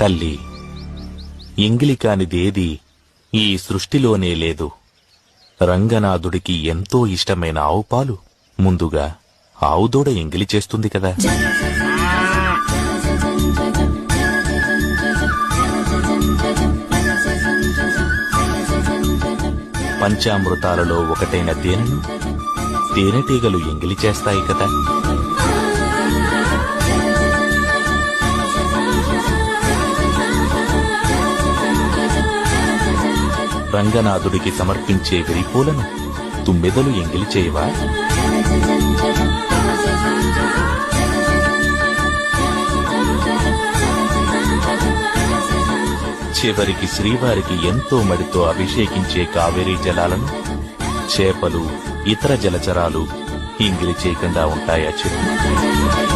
తల్లి ఎంగిలి కానిదేది ఈ సృష్టిలోనే లేదు. రంగనాథుడికి ఎంతో ఇష్టమైన ఆవు పాలు ముందుగా ఆవుదూడ ఎంగిలి చేస్తుంది కదా. పంచామృతాలలో ఒకటైన తేనెను తేనెటీగలు ఎంగిలి చేస్తాయి కదా. రంగనాథుడికి సమర్పించే విరిపూలను తుమ్మెదలు ఎంగిలి చేయవా? చివరికి శ్రీవారికి ఎంతో మడితో అభిషేకించే కావేరీ జలాలను చేపలు ఇతర జలచరాలు ఇంగిలి చేయకుండా ఉంటాయా చెప్పు.